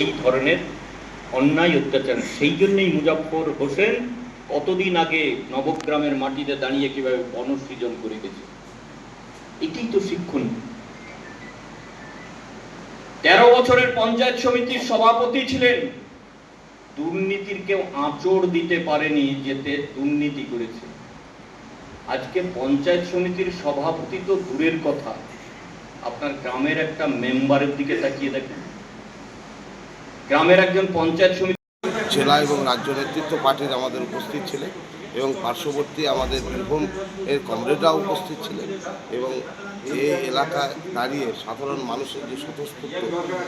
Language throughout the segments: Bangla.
এই ধরনের অন্যায় অত্যাচার। সেই জন্যই মুজাফর হোসেন কতদিন আগে নবগ্রামের মাটিতে দাঁড়িয়ে কীভাবে বনসৃজন করে গেছে। এটাই তো শিক্ষণ। তেরো বছরের পঞ্চায়েত সমিতির সভাপতি ছিলেন। দুর্নীতির কেউ আঁচড় দিতে পারেনি যেতে দুর্নীতি করেছে। আজকে পঞ্চায়েত সমিতির সভাপতি তো দূরের কথা। আপনার গ্রামের একটা মেম্বারের দিকে তাকিয়ে দেখেন। গ্রামের একজন পঞ্চায়েত সমিতি জেলা এবং রাজ্য নেতৃত্ব পার্টির আমাদের উপস্থিত ছিলেন এবং পার্শ্ববর্তী আমাদের বীরভূম এর কমরেডরাও উপস্থিত ছিলেন এবং এই এলাকায় দাঁড়িয়ে সাধারণ মানুষের যে স্বতঃস্ফূর্ত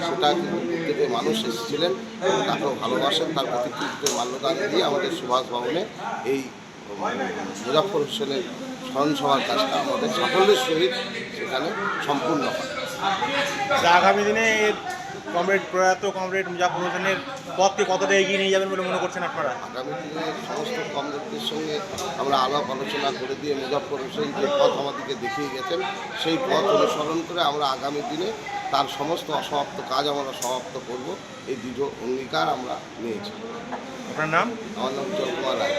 সেটা কিন্তু প্রত্যেকে মানুষ এসেছিলেন এবং তাকেও ভালোবাসেন। তার প্রতিকৃতিতে মাল্যদান দিয়ে আমাদের সুভাষ ভবনে এই মুজাফর হোসেনের স্মরণসভার কাজটা আমাদের সাফল্যের সহিত সেখানে সম্পূর্ণ হয়। আগামী দিনে কমরেড প্রয়াত কমরেড মুজাফর হোসেনের পথকে কতটা এগিয়ে নিয়ে যাবেন বলে মনে করছেন আপনারা? আগামী দিনে সমস্ত কমরেডদের সঙ্গে আমরা আলাপ আলোচনা করে দিয়ে মুজাফর হোসেন যে পথ আমাদেরকে দেখিয়ে গেছেন সেই পথ অনুসরণ করে আমরা আগামী দিনে তার সমস্ত অসমাপ্ত কাজ আমরা সমাপ্ত করব। এই দৃঢ় অঙ্গীকার আমরা নিয়েছি। আপনার নাম? আমার নাম কুমার রায়।